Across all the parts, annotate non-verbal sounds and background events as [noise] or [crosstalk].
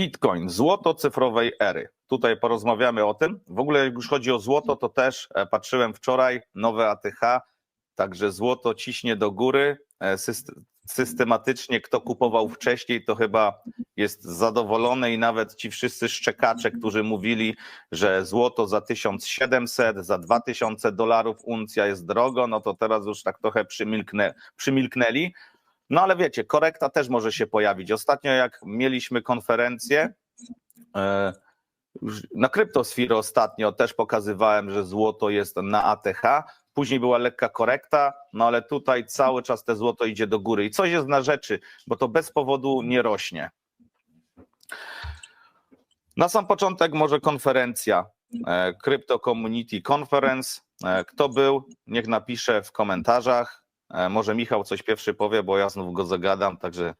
Bitcoin, złoto cyfrowej ery. Tutaj porozmawiamy o tym. W ogóle jak już chodzi o złoto, to też e, patrzyłem wczoraj, nowe ATH, także złoto ciśnie do góry. E, syst- Systematycznie kto kupował wcześniej, to chyba jest zadowolony i nawet ci wszyscy szczekacze, którzy mówili, że złoto za 1700, za 2000 dolarów uncja jest drogo, no to teraz już tak trochę przymilknę, przymilknęli. No ale wiecie, korekta też może się pojawić. Ostatnio jak mieliśmy konferencję e, na kryptosfirę ostatnio też pokazywałem, że złoto jest na ATH. Później była lekka korekta, no ale tutaj cały czas te złoto idzie do góry i coś jest na rzeczy, bo to bez powodu nie rośnie. Na sam początek może konferencja e, Crypto Community Conference. E, Kto był, niech napisze w komentarzach. E, Może Michał coś pierwszy powie, bo ja znów go zagadam, także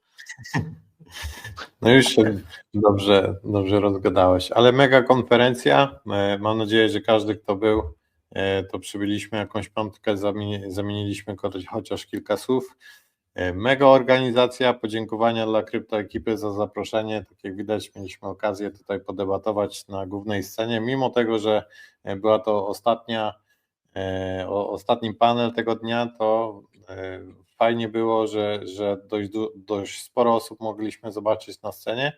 No już się dobrze, dobrze rozgadałeś, ale mega konferencja. E, Mam nadzieję, że każdy, kto był, e, to przybyliśmy jakąś piątkę, zamieni- zamieniliśmy chociaż kilka słów. Mega organizacja, podziękowania dla kryptoekipy za zaproszenie. Tak jak widać, mieliśmy okazję tutaj podebatować na głównej scenie, mimo tego, że była to ostatnia, ostatni panel tego dnia, to fajnie było, że, że dość, dość sporo osób mogliśmy zobaczyć na scenie.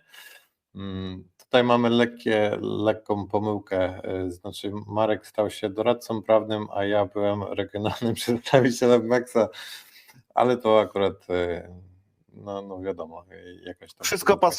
Mm, Tutaj mamy lekkie, lekką pomyłkę, e, znaczy Marek stał się doradcą prawnym, a ja byłem regionalnym [laughs] przedstawicielem Mexa, ale to akurat, e, no, no wiadomo, e, jakaś tam wszystko pasuje.